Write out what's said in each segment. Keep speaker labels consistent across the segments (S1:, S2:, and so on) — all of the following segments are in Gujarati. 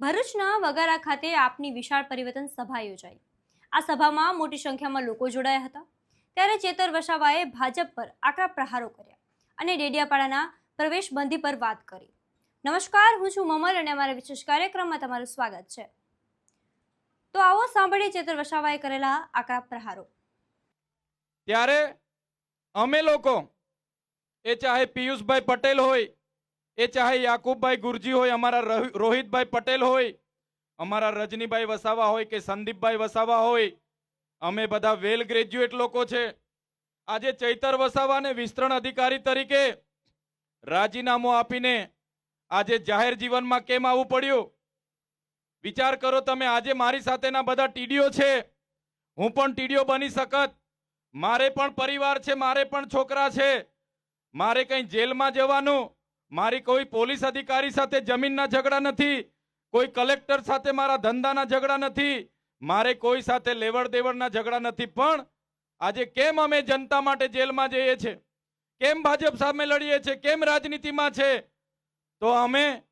S1: ભરૂચના વગારા ખાતે આપની વિશાળ પરિવર્તન સભા યોજાઈ. આ સભામાં મોટી સંખ્યામાં લોકો જોડાયા હતા. ત્યારે ચેતર વસાવાએ ભાજપ પર આકરા પ્રહારો કર્યા અને ડેડિયાપાડાના પ્રવેશબંધી પર વાત કરી. નમસ્કાર, હું છું મમલ અને અમારા વિશેષ કાર્યક્રમમાં તમારું સ્વાગત છે. તો આવો સાંભળીએ ચેતર વસાવાએ કરેલા આકરા પ્રહારો.
S2: ત્યારે અમે લોકો, એ ચાહે પિયુષભાઈ પટેલ હોય એ ચાહે યાકુબભાઈ ગુરજી હોય, અમારા રોહિતભાઈ પટેલ હોય, અમારા રજનીભાઈ વસાવા હોય કે સંદીપભાઈ વસાવા હોય, અમે બધા વેલ ગ્રેજ્યુએટ લોકો છે. આજે ચૈતર વસાવાને વિસ્તરણ અધિકારી તરીકે રાજીનામું આપીને આજે જાહેર જીવનમાં કેમ આવવું પડ્યું? વિચાર કરો તમે, આજે મારી સાથેના બધા ટીડીઓ છે. હું પણ ટીડીઓ બની શકત. મારે પણ પરિવાર છે, મારે પણ છોકરા છે. મારે કંઈ જેલમાં જવાનું મારી કોઈ પોલીસ અધિકારી સાથે જમીનના ઝઘડા નથી, કોઈ કલેક્ટર સાથે મારા ધંધાના ઝઘડા નથી, મારે કોઈ સાથે લેવડ દેવડના ઝઘડા નથી. પણ આજે કેમ અમે જનતા માટે જેલમાં જઈએ છે? કેમ ભાજપ સામે લડીએ છે? કેમ રાજનીતિમાં છે? તો અમે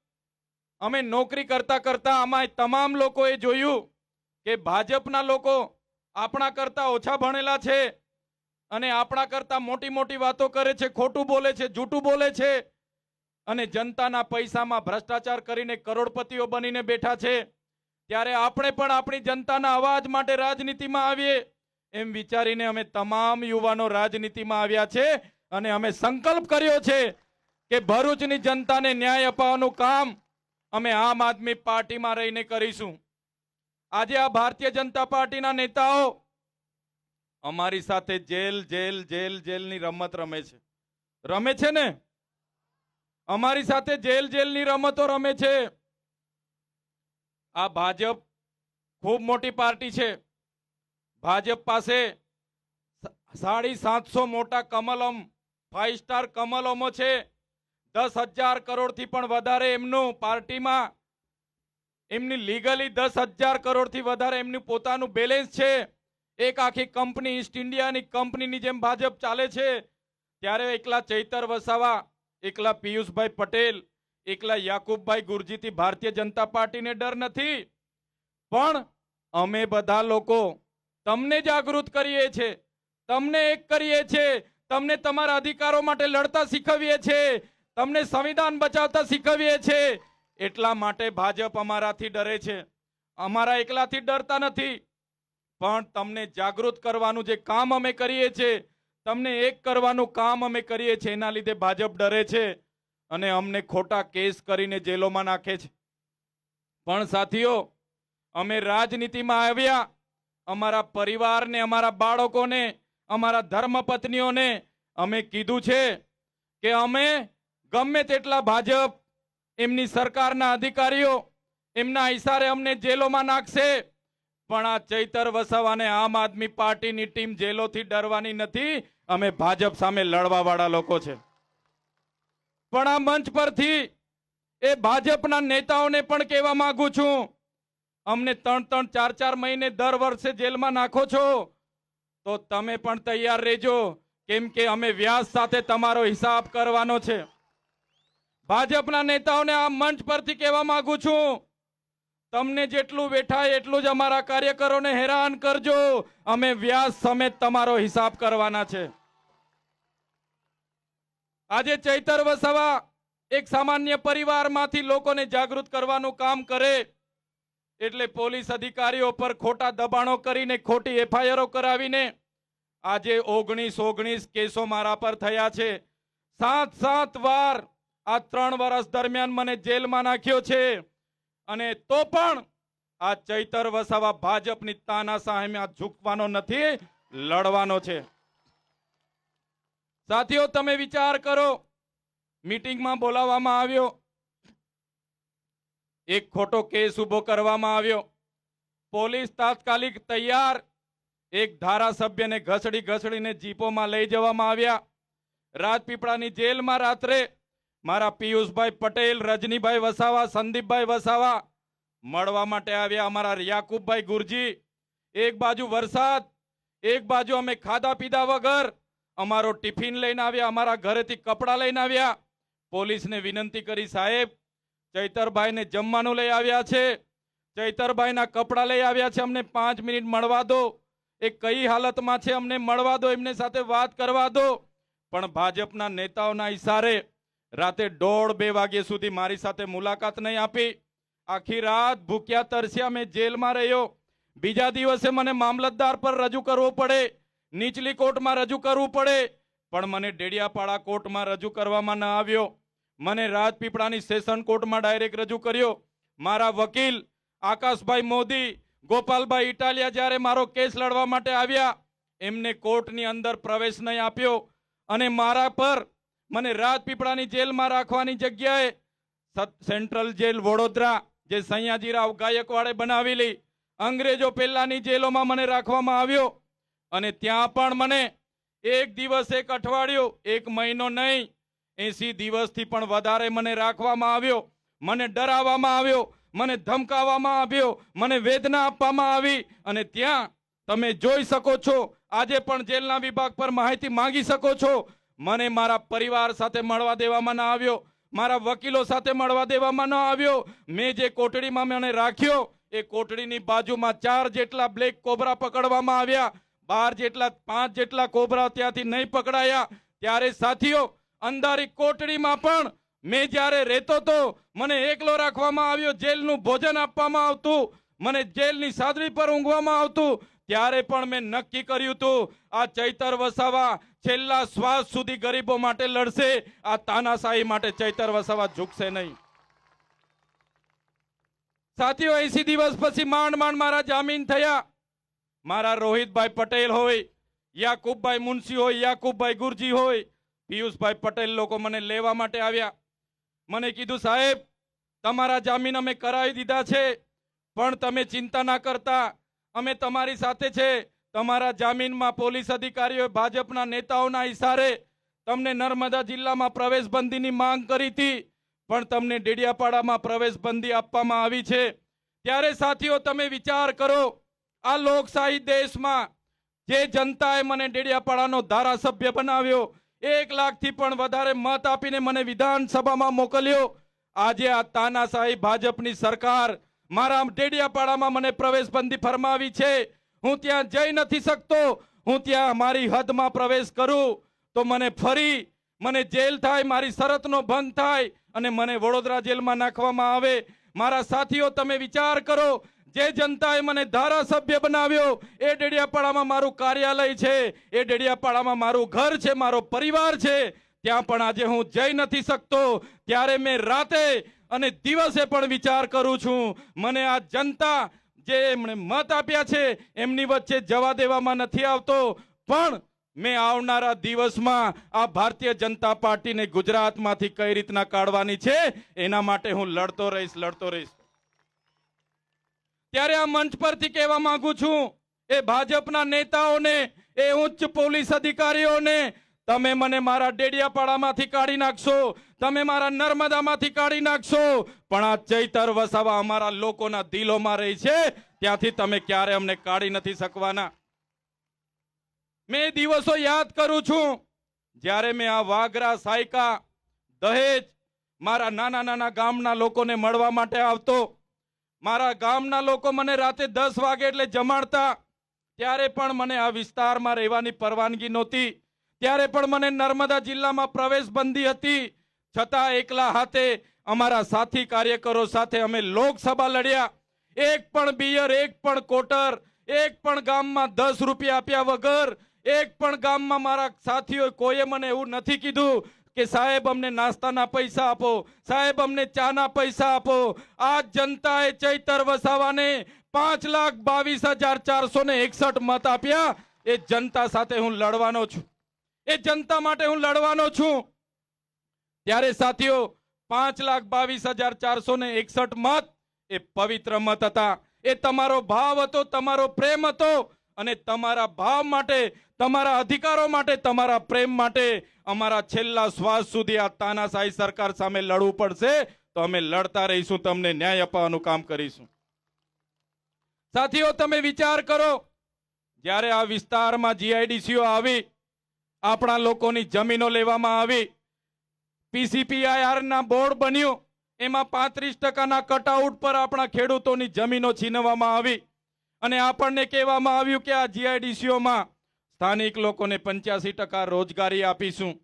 S2: અમે નોકરી કરતા કરતા આમાં તમામ લોકોએ જોયું કે ભાજપના લોકો આપણા કરતા ઓછા ભણેલા છે અને આપણા કરતા મોટી મોટી વાતો કરે છે, ખોટું બોલે છે, જૂઠું બોલે છે. અને જનતાના પૈસામાં ભ્રષ્ટાચાર કરીને કરોડપતિઓ બનીને બેઠા છે. ત્યારે આપણે પણ આપણી જનતાના અવાજ માટે રાજનીતિમાં આવીએ એમ વિચારીને અમે તમામ યુવાનો રાજનીતિમાં આવ્યા છે અને અમે સંકલ્પ કર્યો છે કે ભરૂચની જનતાને ન્યાય અપાવવાનું કામ અમે આમ આદમી પાર્ટીમાં રહીને કરીશું. આજે આ ભારતીય જનતા પાર્ટીના નેતાઓ અમારી સાથે જેલ જેલ જેલ, જેલની રમત રમે છે. રમે છે ને? અમારી સાથે જેલ જેલની રમતો રમે છે. આ ભાજપ ખૂબ મોટી પાર્ટી છે. ભાજપ પાસે સાડી સાતસો મોટા કમલમ ફાઈવ સ્ટાર કમલમો છે. દસ હજાર કરોડથી પણ વધારે એમનું પાર્ટીમાં, એમની લીગલી દસ હજાર કરોડથી વધારે એમનું પોતાનું બેલેન્સ છે. એક આખી કંપની ઈસ્ટ ઇન્ડિયાની કંપનીની જેમ ભાજપ ચાલે છે. ત્યારે એકલા ચૈતર વસાવા એકલા પિયુષભાઈ પટેલ, એકલા યાકુબભાઈ ગુરજીથી ભારતીય જનતા પાર્ટીને ડર નથી. પણ અમે બધા લોકો તમને જાગૃત કરીએ છીએ, તમને એક કરીએ છીએ, તમને તમારા અધિકારો માટે લડતા શીખવીએ છીએ, તમને સંવિધાન બચાવતા શીખવીએ છીએ. એટલા માટે ભાજપ અમારાથી ડરે છે. અમારા એકલાથી ડરતા નથી. પણ તમને જાગૃત કરવાનું જે કામ અમે કરીએ છીએ તમને એક કરવાનું કામ અમે કરીએ છીએ, એના લીધે ભાજપ ડરે છે અને અમને ખોટા કેસ કરીને જેલોમાં નાખે છે. પણ સાથીઓ, અમે રાજનીતિમાં આવ્યા, અમારા પરિવારને, અમારા બાળકોને, અમારા ધર્મપત્નીઓને અમે કીધું છે કે અમે ગમે તેટલા ભાજપ, એમની સરકારના અધિકારીઓ, એમના ઇશારે અમને જેલોમાં નાખશે. પણ આ ચૈતર વસાવાને આમ આદમી પાર્ટીની ટીમ જેલોથી ડરવાની નથી. અમે ભાજપ સામે લડવાવાળા લોકો છે. પણ આ મંચ પરથી એ ભાજપના નેતાઓને પણ કહેવા માંગુ છું. અમને ત્રણ ત્રણ ચાર ચાર મહિને દર વર્ષે જેલમાં નાખો છો. તો તમે પણ તૈયાર રહેજો. કેમ કે અમે વ્યાસ સાથે તમારો હિસાબ કરવાનો છે. ભાજપના નેતાઓને આ મંચ પરથી કહેવા માંગુ છું. તમને જેટલું બેઠાય એટલું જ અમારા કાર્યકરોને હેરાન કરજો. અમે વ્યાસ સમેત તમારો હિસાબ કરવાના છે. આજે ચૈતર વસાવા એક સામાન્ય પરિવારમાંથી લોકોને જાગૃત કરવાનું કામ કરે એટલે પોલીસ અધિકારીઓ પર ખોટા દબાણો કરીને ખોટી એફઆઈઆરો કરાવીને આજે ઓગણીસ ઓગણીસ કેસો મારા પર થયા છે. સાત સાત વાર આ ત્રણ વર્ષ દરમિયાન મને જેલમાં નાખ્યો છે. અને તો પણ આ ચૈતર વસાવા ભાજપની તાના સામે ઝૂકવાનો નથી, લડવાનો છે. સાથીઓ, તમે વિચાર કરો, મીટિંગમાં બોલાવવામાં આવ્યો, એક ખોટો કેસ ઊભો કરવામાં આવ્યો, પોલીસ તાત્કાલિક તૈયાર, એક ધારાસભ્યને ઘસડી ઘસડીને જીપોમાં લઈ જવામાં આવ્યા, રાજપીપળાની જેલમાં રાત્રે મારા પિયુષભાઈ પટેલ, રજનીભાઈ વસાવા, સંદીપભાઈ વસાવા મળવા માટે આવ્યા અમારા યાકુબભાઈ ગુરજી. એક બાજુ વરસાદ, એક બાજુ અમે ખાધા પીધા વગર અમારો ટિફિન લઈને આવ્યા, અમારા ઘરેથી કપડાં લઈને આવ્યા. પોલીસને વિનંતી કરી, સાહેબ, ચૈતરભાઈને જમવાનું લઈ આવ્યા છે. ચૈતરભાઈના કપડાં લઈ આવ્યા છે, અમને પાંચ મિનિટ મળવા દો. એ કઈ હાલતમાં છે, અમને મળવા દો, એમને સાથે વાત કરવા દો. પણ ભાજપના નેતાઓના ઈશારે રાતે દોઢ બે વાગ્યા સુધી મારી સાથે મુલાકાત નહીં આપી. આખી રાત ભૂખ્યા તરસ્યા મેં જેલમાં રહ્યો. બીજા દિવસે મને મામલતદાર પર રજૂ કરવો પડે. નીચલી કોર્ટમાં રજૂ કરવું પડે. પણ મને ડેડિયાપાડા કોર્ટમાં રજૂ કરવામાં ન આવ્યો. મને રાજપીપળાની સેશન કોર્ટમાં ડાયરેક્ટ રજૂ કર્યો. મારા વકીલ આકાશભાઈ મોદી, ગોપાલભાઈ ઇટાલિયા જ્યારે મારો કેસ લડવા માટે આવ્યા, એમને કોર્ટની અંદર પ્રવેશ નહીં આપ્યો. અને મારા પર મને રાજપીપળાની જેલમાં રાખવાની જગ્યાએ સેન્ટ્રલ જેલ વડોદરા, જે સૈયાજીરાવ ગાયકવાડે બનાવેલી અંગ્રેજો પહેલાની જેલોમાં મને રાખવામાં આવ્યો. અને ત્યાં પણ મને એક દિવસ, એક અઠવાડિયું, એક મહિનો નહીં, એસી દિવસથી પણ વધારે મને રાખવામાં આવ્યો. મને ડરાવવામાં આવ્યો, મને ધમકાવવામાં આવ્યો, મને વેદના આપવામાં આવી. અને ત્યાં તમે જોઈ શકો છો, આજે પણ જેલના વિભાગ પર માહિતી માંગી શકો છો. મને મારા પરિવાર સાથે મળવા દેવામાં ન આવ્યો, મારા વકીલો સાથે મળવા દેવામાં ન આવ્યો. મેં જે કોટડીમાં મને રાખ્યો, એ કોટડીની બાજુમાં ચાર જેટલા બ્લેક કોબરા પકડવામાં આવ્યા. બાર જેટલા, પાંચ જેટલા કોબરા ત્યાંથી નહીં પકડાયા. ત્યારે સાથીઓ, અંધારી કોટડીમાં પણ મેં જ્યારે રહેતો તો મને એકલો રાખવામાં આવ્યો, જેલનું ભોજન આપવામાં આવતું. મને જેલની સાદડી પર ઊંઘવામાં આવતું. ત્યારે પણ મેં નક્કી કર્યું હતું, આ ચૈતર વસાવા છેલ્લા શ્વાસ સુધી ગરીબો માટે લડશે, આ તાનાશાહી માટે ચૈતર વસાવા ઝૂકશે નહીં. સાથીઓ એસી દિવસ પછી માંડ માંડ મારા જામીન થયા. મારા રોહિતભાઈ પટેલ હોય, યાકુબભાઈ મુનશી હોય, યાકુબભાઈ ગુરજી હોય, પિયુષભાઈ પટેલ લોકો મને લેવા માટે આવ્યા. મને કીધું, સાહેબ, તમારા જામીન અમે કરાવી દીધા છે, પણ તમે ચિંતા ના કરતા. અમે તમારી સાથે છે. તમારા જામીનમાં પોલીસ અધિકારીઓએ ભાજપના નેતાઓના ઇશારે તમને નર્મદા જિલ્લામાં પ્રવેશબંધીની માંગ કરી હતી, પણ તમને ડેડિયાપાડામાં પ્રવેશબંધી આપવામાં આવી છે. ત્યારે સાથીઓ, તમે વિચાર કરો, આ લોકશાહી દેશમાં જે જનતાએ મને ડેડિયાપાડાનો ધારાસભ્ય બનાવ્યો, એક લાખથી પણ વધારે મત આપીને મને વિધાનસભામાં મોકલ્યો. આજે આ તાનાશાહી ભાજપની સરકાર મારા ડેડિયાપાડામાં મને પ્રવેશબંધી ફરમાવી છે. હું ત્યાં જઈ નથી શકતો. હું ત્યાં મારી હદમાં પ્રવેશ કરું. તો મને ફરી, મને જેલ થાય, મારી શરતનો ભંગ થાય અને મને વડોદરા જેલમાં નાખવામાં આવે. મારા સાથીઓ, તમે વિચાર કરો, જે જનતાએ મને ધારાસભ્ય બનાવ્યો, એ ડેડિયાપાડામાં મારું કાર્યાલય છે. એ ડેડિયાપાડામાં મારું ઘર છે, મારો પરિવાર છે. ત્યાં પણ આજે હું જઈ નથી શકતો. ત્યારે મેં રાતે અને દિવસે પણ વિચાર કરું છું. મને આ જનતા જે એમણે મત આપ્યા છે, એમની વચ્ચે જવા દેવામાં નથી આવતો. પણ મેં આવનારા દિવસમાં આ ભારતીય જનતા પાર્ટીને ગુજરાતમાંથી કઈ રીતના કાઢવાની છે, એના માટે હું લડતો રહીશ લડતો રહીશ. ત્યારે આ મંચ પરથી કહેવા માંગુ છું, એ ભાજપના નેતાઓને, એ ઉચ્ચ પોલીસ અધિકારીઓને, તમે મને મારા ડેડિયાપાડામાંથી કાઢી નાખશો. તમે મારા નર્મદામાંથી કાઢી નાખશો. પણ આ ચૈતર વસાવા અમારા લોકોના દિલોમાં રહી છે. ત્યાંથી તમે ક્યારે અમને કાઢી નથી શકવાના? મેં દિવસો યાદ કરું છું. જ્યારે મેં આ વાગરા સાયકા, દહેજ મારા નાના નાના ગામના લોકોને મળવા માટે આવતો. મારા ગામના લોકો મને રાતે દસ વાગે એટલે જમાડતા. ત્યારે પણ મને આ વિસ્તારમાં રહેવાની પરવાનગી નહોતી. ત્યારે પણ મને નર્મદા જિલ્લામાં પ્રવેશ બંધી હતી. છતાં એકલા હાથે અમારા સાથી કાર્યકરો સાથે અમે લોકસભા લડ્યા. એક પણ બિયર એક પણ કોટર, એક પણ ગામમાં દસ રૂપિયા આપ્યા વગર, એક પણ ગામમાં મારા સાથીઓ કોઈએ મને એવું નથી કીધું કે સાહેબ અમને નાસ્તાના પૈસા આપો, સાહેબ અમને ચાના પૈસા આપો. આ જનતાએ ચૈતર વસાવાને પાંચ લાખ બાવીસ હજાર ચારસો ને એકસઠ મત આપ્યા. એ જનતા સાથે હું લડવાનો છું. એ જનતા માટે હું લડવાનો છું. ત્યારે સાથીઓ, પાંચ લાખ બાવીસ હજાર ચારસો ને એકસઠ મત એ પવિત્ર મત હતા. એ તમારો ભાવ હતો, તમારો પ્રેમ હતો અને તમારા ભાવ માટે, તમારા અધિકારો માટે, તમારા પ્રેમ માટે અમારા છેલ્લા શ્વાસ સુધી આ તાનાશાહી સરકાર સામે લડવું પડશે તો અમે લડતા રહીશું, તમને ન્યાય અપાવવાનું કામ કરીશું. સાથીઓ, તમે વિચાર કરો, જ્યારે આ વિસ્તારમાં જીઆઈડીસીઓ આવી, આપણા લોકોની જમીનો લેવામાં આવી પીસીપીઆઈઆર ના બોર્ડ બન્યું. એમાં પાંત્રીસ ટકાના કટઆઉટ પર આપણા ખેડૂતોની જમીનો છીનવવામાં આવી. અને આપણને કહેવામાં આવ્યું કે આ જીઆઈડીસીઓમાં સ્થાનિક લોકોને પંચ્યાસી ટકા રોજગારી આપીશું.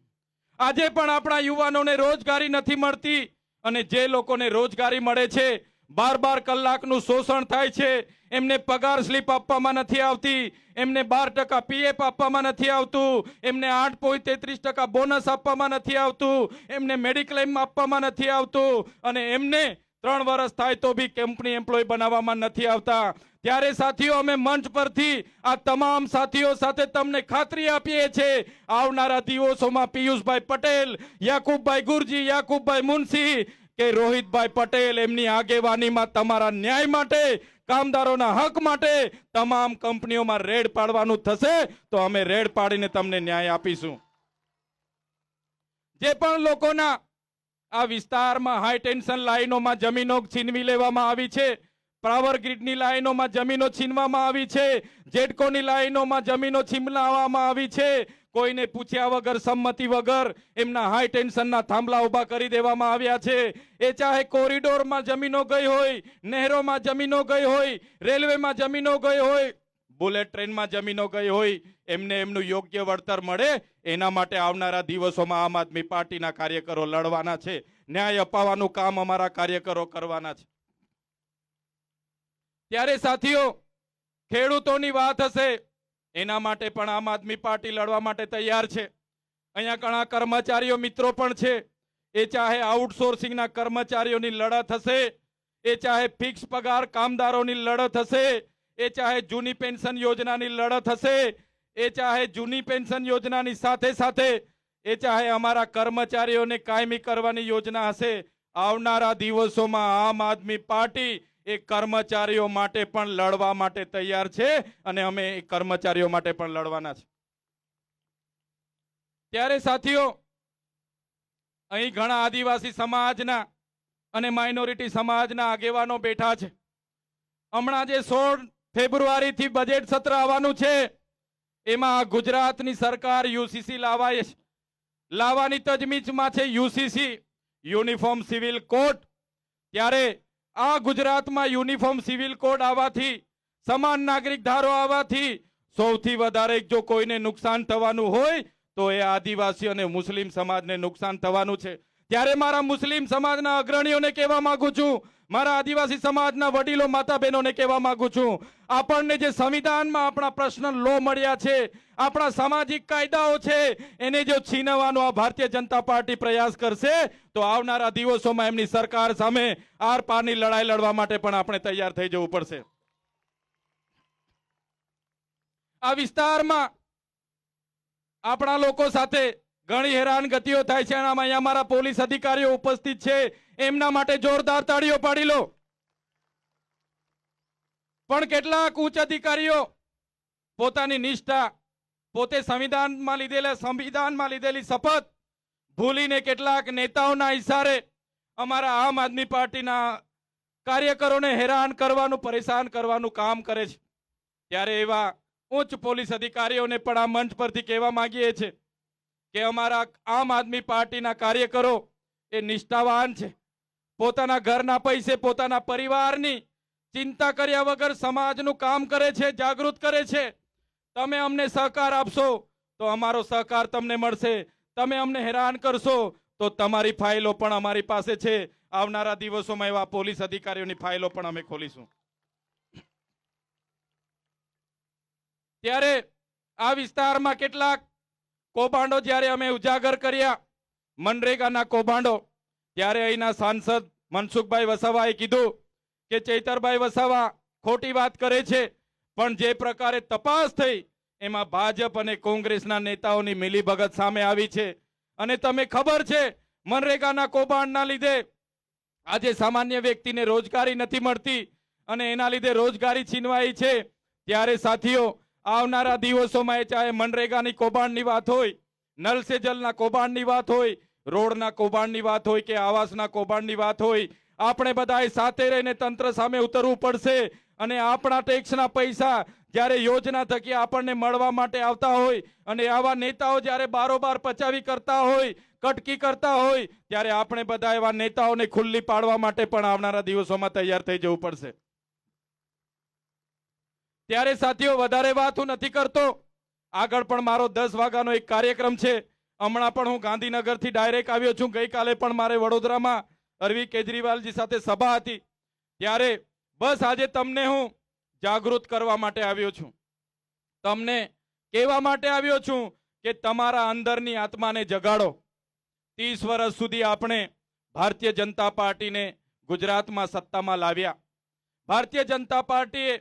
S2: આજે પણ આપણા યુવાનોને રોજગારી નથી મળતી અને જે લોકોને રોજગારી મળે છે બાર બાર કલાકનું શોષણ થાય છે. એમને પગાર સ્લીપ આપવામાં નથી આવતી. એમને બાર ટકા પીએફ આપવામાં નથી આવતું. એમને આઠ પોઈન્ટ તેત્રીસ ટકા બોનસ આપવામાં નથી આવતું. એમને મેડિક્લેમ આપવામાં નથી આવતું. અને એમને ત્રણ વર્ષ થાય તો બી કંપની એમ્પ્લોય બનાવવામાં નથી આવતા. ત્યારે સાથીઓ, અમે મંચ પરથી આ તમામ સાથીઓ સાથે તમને ખાતરી આપીએ છીએ. આવનારા દિવસોમાં પિયુષભાઈ પટેલ, યાકુબભાઈ ગુરજી, યાકુબભાઈ મુનશી કે રોહિતભાઈ પટેલ એમની આગેવાનીમાં તમારા ન્યાય માટે, કામદારોના હક માટે તમામ કંપનીઓમાં રેડ પાડવાનું થશે, તો અમે રેડ પાડીને તમને ન્યાય આપીશું. જે પણ લોકોના આ વિસ્તારમાં હાઈ ટેન્શન લાઈનોમાં જમીનો છીનવી લેવામાં આવી છે પાવર ગ્રીડની લાઈનોમાં જમીનો છીનવામાં આવી છે જેડકોની લાઈનોમાં જમીનો છીનવામાં આવી છે કોઈને પૂછ્યા વગર, સંમતિ વગર એમના હાઈ ટેન્શનના થાંભલા ઊભા કરી દેવામાં આવ્યા છે. એ ચાહે કોરિડોરમાં જમીનો ગઈ હોય, નહેરોમાં જમીનો ગઈ હોય, રેલવેમાં જમીનો ગઈ હોય, બુલેટ ટ્રેનમાં જમીનો ગઈ હોય, એમને એમનું યોગ્ય વળતર મળે, એના માટે આવનારા દિવસોમાં આમ આદમી પાર્ટીના કાર્યકરો લડવાના છે. ન્યાય અપાવવાનું કામ અમારા કાર્યકરો કરવાના છે. ત્યારે સાથીઓ, ખેડૂતોની વાત હશે. એના માટે પણ આમ આદમી પાર્ટી લડવા માટે તૈયાર છે. અહીંયા ઘણા કર્મચારીઓ, મિત્રો પણ છે. એ ચાહે આઉટસોર્સિંગના કર્મચારીઓની લડત હશે, એ ચાહે ફિક્સ પગાર કામદારોની લડત હશે, એ ચાહે જૂની પેન્શન યોજનાની લડત હશે, એ ચાહે જૂની પેન્શન યોજનાની સાથે સાથે, એ ચાહે અમારા કર્મચારીઓને કાયમી કરવાની યોજના હશે. આવનારા દિવસોમાં આમ આદમી પાર્ટી એ કર્મચારીઓ માટે પણ લડવા માટે તૈયાર છે અને અમે એ કર્મચારીઓ માટે પણ લડવાના છે. ત્યારે સાથીઓ, અહીં ઘણા આદિવાસી સમાજના અને માઇનોરિટી સમાજના આગેવાનો બેઠા છે. હમણાં જે સોળ ફેબ્રુઆરીથી બજેટ સત્ર આવવાનું છે, એમાં ગુજરાતની સરકાર યુસીસી લાવાય લાવવાની તજવીજમાં છે યુસીસી, યુનિફોર્મ સિવિલ કોડ. ત્યારે આ ગુજરાતમાં યુનિફોર્મ સિવિલ કોડ આવવાથી, સમાન નાગરિક ધારો આવવાથી, સૌથી વધારે જો કોઈને નુકસાન થવાનું હોય, તો એ આદિવાસી અને મુસ્લિમ સમાજને નુકસાન થવાનું છે. ત્યારે મારા મુસ્લિમ સમાજના અગ્રણીઓને કહેવા માંગુ છું મારા આદિવાસી સમાજના વડીલો માતા બહેનોને કહેવા માંગુ છું, આપણને જે સંવિધાનમાં આપણા પ્રશ્ન લો મળ્યા છે, આપણા સામાજિક કાયદાઓ છે, એને જો છીનવાનો આ ભારતીય જનતા પાર્ટી પ્રયાસ કરશે, તો આવનારા દિવસોમાં એમની સરકાર સામે આર પારની લડાઈ લડવા માટે પણ આપણે તૈયાર થઈ જવું પડશે. આ વિસ્તારમાં આપણા લોકો સાથે ઘણી હેરાનગતિઓ થાય છે અને અહીંયા અમારા પોલીસ અધિકારીઓ ઉપસ્થિત છે. એમના માટે જોરદાર તાળીઓ પાડી લો. પણ કેટલાક ઉચ્ચ અધિકારીઓ પોતાની નિષ્ઠા, પોતે સંવિધાનમાં લીધેલા, સંવિધાનમાં લીધેલી શપથ ભૂલીને કેટલાક નેતાઓના ઇશારે અમારા આમ આદમી પાર્ટીના કાર્યકરોને હેરાન કરવાનું, પરેશાન કરવાનું કામ કરે છે. ત્યારે એવા ઉચ્ચ પોલીસ અધિકારીઓને પણ આ મંચ પરથી કહેવા માંગીએ છીએ. કે અમારા આમ આદમી પાર્ટીના કાર્યકરો એ નિષ્ઠાવાન છે. પોતાના ઘરના પૈસે પોતાના પરિવારની ચિંતા કર્યા વગર સમાજનું કામ કરે છે, જાગૃત કરે છે. તમે અમને સહકાર આપશો તો અમારો સહકાર તમને મળશે. તમે અમને હેરાન કરશો તો તમારી ફાઇલો પણ અમારી પાસે છે. આવનારા દિવસોમાં એવા પોલીસ અધિકારીઓની ફાઇલો પણ અમે ખોલીશું. ત્યારે આ વિસ્તારમાં કેટલાક કૌભાંડો જ્યારે અમે ઉજાગર કર્યા, મનરેગાના કૌભાંડો, ત્યારે અહીંના સાંસદ મનસુખભાઈ વસાવાએ કીધું કે ચૈતરભાઈ વસાવા ખોટી વાત કરે છે, પણ જે પ્રકારે તપાસ થઈ, એમાં ભાજપ અને કોંગ્રેસના નેતાઓની મિલીભગત સામે આવી છે. અને તમે ખબર છે, મનરેગાના કૌભાંડના લીધે આજે સામાન્ય વ્યક્તિને રોજગારી નથી મળતી અને એના લીધે રોજગારી છીનવાઈ છે. ત્યારે સાથીઓ આવનારા દિવસોમાં એ ચાહે મનરેગાની કૌભાંડની વાત હોય નલ સે જલના કૌભાંડની વાત હોય, રોડના કૌભાંડની વાત હોય કે આવાસના કૌભાંડની વાત હોય, આપણે બધાએ સાથે રહીને તંત્ર સામે ઉતરવું પડશે અને આપણા ટેક્સના પૈસા જ્યારે યોજના થકી આપણને મળવા માટે આવતા હોય અને આવા નેતાઓ જ્યારે બારોબાર પચાવી કરતા હોય, કટકી કરતા હોય, ત્યારે આપણે બધા એવા નેતાઓને ખુલ્લી પાડવા માટે પણ આવનારા દિવસોમાં તૈયાર થઈ જવું પડશે. ત્યારે સાથીઓ, વધારે વાત હું નથી કરતો. આગળ પણ મારો દસ વાગ્યાનો એક કાર્યક્રમ છે. હમણાં પણ હું ગાંધીનગરથી ડાયરેક્ટ આવ્યો છું. ગઈકાલે પણ મારે વડોદરામાં અરવિંદ કેજરીવાલજી સાથે સભા હતી. ત્યારે બસ આજે તમને હું જાગૃત કરવા માટે આવ્યો છું. તમને કહેવા માટે આવ્યો છું કે તમારા અંદરની આત્માને જગાડો. ત્રીસ વર્ષ સુધી આપણે ભારતીય જનતા પાર્ટીને ગુજરાતમાં સત્તામાં લાવ્યા. ભારતીય જનતા પાર્ટીએ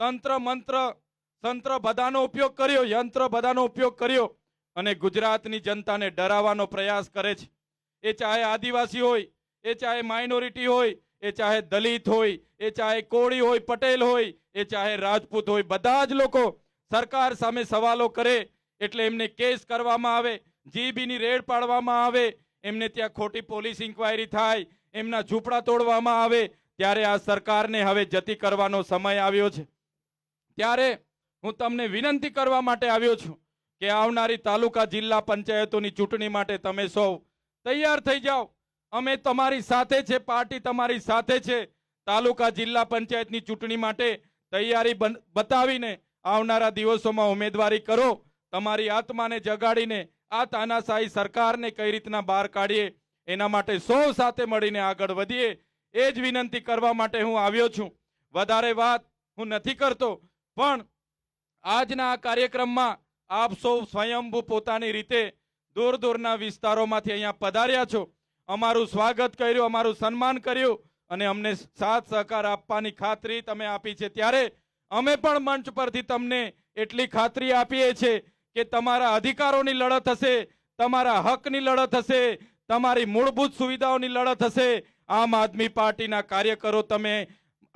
S2: તંત્ર, મંત્ર તંત્ર બધાનો ઉપયોગ કર્યો, યંત્ર બધાનો ઉપયોગ કર્યો અને ગુજરાતની જનતાને ડરાવવાનો પ્રયાસ કરે છે. એ ચાહે આદિવાસી હોય, એ ચાહે માઇનોરિટી હોય, એ ચાહે દલિત હોય, એ ચાહે કોળી હોય, પટેલ હોય, એ ચાહે રાજપૂત હોય, બધા જ લોકો સરકાર સામે સવાલો કરે એટલે એમને કેસ કરવામાં આવે, જીબીની રેડ પાડવામાં આવે, એમને ત્યાં ખોટી પોલીસ ઇન્કવાયરી થાય, એમના ઝૂંપડા તોડવામાં આવે, ત્યારે આ સરકારને હવે જતી કરવાનો સમય આવ્યો છે. ત્યારે હું તમને વિનંતી કરવા માટે આવ્યો છું કે આવનારી તાલુકા જિલ્લા પંચાયતોની ચૂંટણી માટે તમે સૌ તૈયાર થઈ જાઓ. અમે તમારી સાથે છે, પાર્ટી તમારી સાથે છે. તાલુકા જિલ્લા પંચાયતની ચૂંટણી માટે તૈયારી બતાવીને આવનારા દિવસોમાં ઉમેદવારી કરો. તમારી આત્માને જગાડીને આ તાનાશાહી સરકારને કઈ રીતના બહાર કાઢીએ, એના માટે સૌ સાથે મળીને આગળ વધીએ. એ જ વિનંતી કરવા માટે હું આવ્યો છું. વધારે વાત હું નથી કરતો. પણ આજના આ કાર્યક્રમમાં આપ સૌ સ્વયંભૂ પોતાની રીતે દૂર દૂરના વિસ્તારોમાંથી અહીંયા પધાર્યા છો. અમારું સ્વાગત કર્યું, અમારું સન્માન કર્યું અને અમને સાથ સહકાર આપવાની ખાતરી તમે આપી છે. ત્યારે અમે પણ મંચ પરથી તમને એટલી ખાતરી આપીએ છીએ કે તમારા અધિકારોની લડત હશે, તમારા હકની લડત હશે, તમારી મૂળભૂત સુવિધાઓની લડત હશે. આમ આદમી પાર્ટીના કાર્યકરો, તમે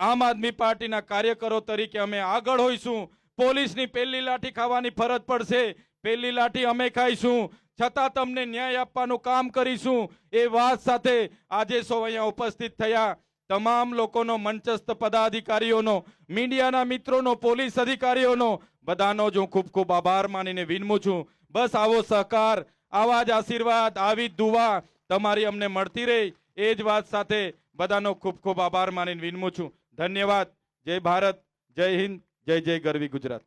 S2: આમ આદમી પાર્ટીના કાર્યકરો તરીકે અમે આગળ હોઈશું. પોલીસની પહેલી લાઠી ખાવાની ફરજ પડશે. પહેલી લાઠી અમે ખાઈશું. છતાં તમને ન્યાય આપવાનું કામ કરીશું. એ વાત સાથે આજે સૌ અહીંયા ઉપસ્થિત થયા. તમામ લોકોનો મંચસ્થ પદાધિકારીઓનો, મીડિયાના મિત્રોનો, પોલીસ અધિકારીઓનો, બધાનો જ હું ખૂબ ખૂબ આભાર માનીને વિનમું છું. બસ આવો સહકાર, આવા જ આશીર્વાદ, આવી દુવા તમારી અમને મળતી રહે. એ જ વાત સાથે બધાનો ખૂબ ખૂબ આભાર માનીને વિનમું છું. ધન્યવાદ. જય ભારત જય હિન્દ જય જય ગરવી ગુજરાત.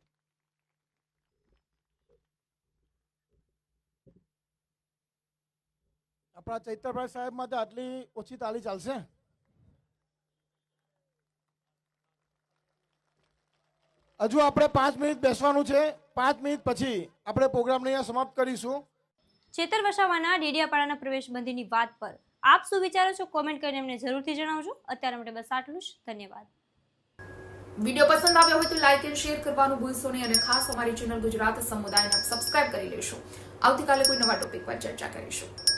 S3: આપણા ચૈતરભાઈ સાહેબ માટે આટલી ઓછી તાળી ચાલશે? હજુ આપણે પાંચ મિનિટ બેસવાનું છે. પાંચ મિનિટ પછી આપણે પ્રોગ્રામને અહીંયા સમાપ્ત કરીશું.
S1: ચેતર વસાવાના ડેડિયાપાડાના પ્રવેશબંધીની વાત પર આપ શું વિચારો છો? કોમેન્ટ કરીને અમને જરૂરથી જણાવજો. અત્યારે માટે બસ આટલું જ. ધન્યવાદ.
S4: વીડિયો પસંદ આવ્યો હોય તો લાઇક એન્ડ શેર કરવાનું ભૂલશો નહીં અને ખાસ અમારી ચેનલ ગુજરાત સમુદાયને સબસ્ક્રાઇબ કરી લેશો. આવતીકાલે કોઈ નવા ટોપિક પર ચર્ચા કરીશું.